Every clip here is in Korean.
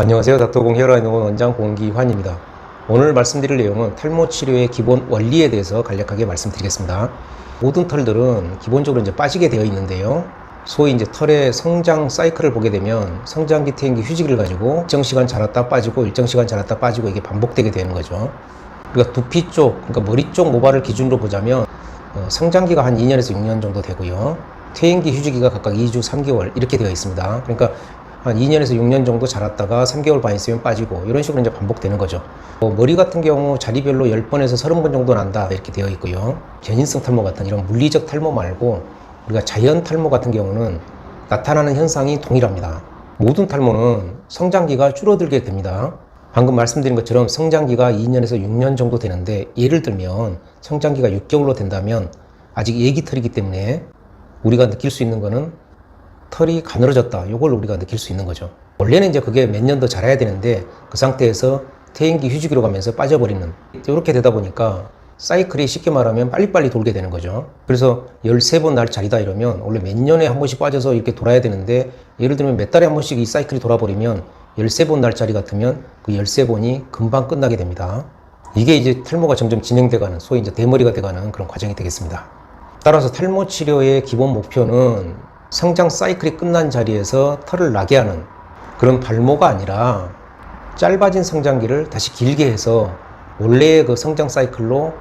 안녕하세요. 닥터공 헤어라인원 원장 공기환입니다. 오늘 말씀드릴 내용은 탈모 치료의 기본 원리에 대해서 간략하게 말씀드리겠습니다. 모든 털들은 기본적으로 이제 빠지게 되어 있는데요. 소위 이제 털의 성장 사이클을 보게 되면 성장기, 퇴행기, 휴지기를 가지고 일정 시간 자랐다 빠지고 일정 시간 자랐다 빠지고 이게 반복되게 되는 거죠. 그러니까 두피 쪽, 그러니까 머리 쪽 모발을 기준으로 보자면 어, 성장기가 한 2년에서 6년 정도 되고요. 퇴행기, 휴지기가 각각 2주, 3개월 이렇게 되어 있습니다. 그러니까 한 2년에서 6년 정도 자랐다가 3개월 반 있으면 빠지고 이런 식으로 이제 반복되는 거죠. 뭐 머리 같은 경우 자리별로 10번에서 30번 정도 난다 이렇게 되어 있고요. 견인성 탈모 같은 이런 물리적 탈모 말고 우리가 자연 탈모 같은 경우는 나타나는 현상이 동일합니다. 모든 탈모는 성장기가 줄어들게 됩니다. 방금 말씀드린 것처럼 성장기가 2년에서 6년 정도 되는데 예를 들면 성장기가 6개월로 된다면 아직 애기 털이기 때문에 우리가 느낄 수 있는 거는 털이 가늘어졌다. 이걸 우리가 느낄 수 있는 거죠. 원래는 이제 그게 몇 년 더 자라야 되는데 그 상태에서 퇴행기 휴지기로 가면서 빠져버리는 이렇게 되다 보니까 사이클이 쉽게 말하면 빨리빨리 돌게 되는 거죠. 그래서 13번 날 자리다 이러면 원래 몇 년에 한 번씩 빠져서 이렇게 돌아야 되는데 예를 들면 몇 달에 한 번씩 이 사이클이 돌아버리면 13번 날 자리 같으면 그 13번이 금방 끝나게 됩니다. 이게 이제 탈모가 점점 진행돼가는 소위 이제 대머리가 돼가는 그런 과정이 되겠습니다. 따라서 탈모 치료의 기본 목표는 성장 사이클이 끝난 자리에서 털을 나게 하는 그런 발모가 아니라 짧아진 성장기를 다시 길게 해서 원래의 그 성장 사이클로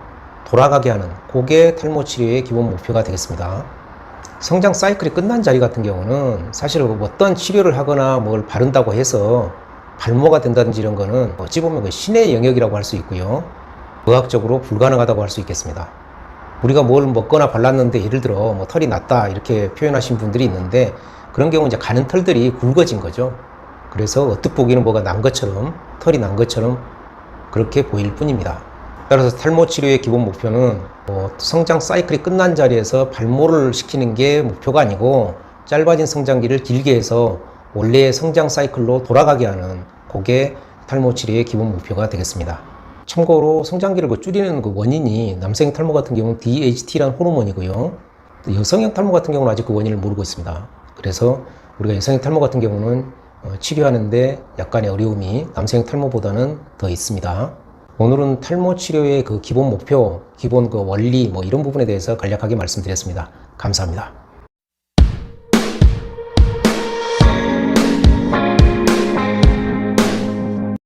돌아가게 하는 그게 탈모 치료의 기본 목표가 되겠습니다. 성장 사이클이 끝난 자리 같은 경우는 사실 어떤 치료를 하거나 뭘 바른다고 해서 발모가 된다든지 이런 거는 어찌 보면 그 신의 영역이라고 할 수 있고요. 의학적으로 불가능하다고 할 수 있겠습니다. 우리가 뭘 먹거나 발랐는데 예를 들어 뭐 털이 났다 이렇게 표현하신 분들이 있는데 그런 경우 이제 가는 털들이 굵어진 거죠. 그래서 어떻게 보기에는 뭐가 난 것처럼 털이 난 것처럼 그렇게 보일 뿐입니다. 따라서 탈모 치료의 기본 목표는 뭐 성장 사이클이 끝난 자리에서 발모를 시키는 게 목표가 아니고 짧아진 성장기를 길게 해서 원래의 성장 사이클로 돌아가게 하는 그게 탈모 치료의 기본 목표가 되겠습니다. 참고로 성장기를 그 줄이는 그 원인이 남성 탈모 같은 경우는 DHT라는 호르몬이고요. 여성형 탈모 같은 경우는 아직 그 원인을 모르고 있습니다. 그래서 우리가 여성형 탈모 같은 경우는 어, 치료하는데 약간의 어려움이 남성 탈모보다는 더 있습니다. 오늘은 탈모 치료의 그 기본 목표, 기본 그 원리 뭐 이런 부분에 대해서 간략하게 말씀드렸습니다. 감사합니다.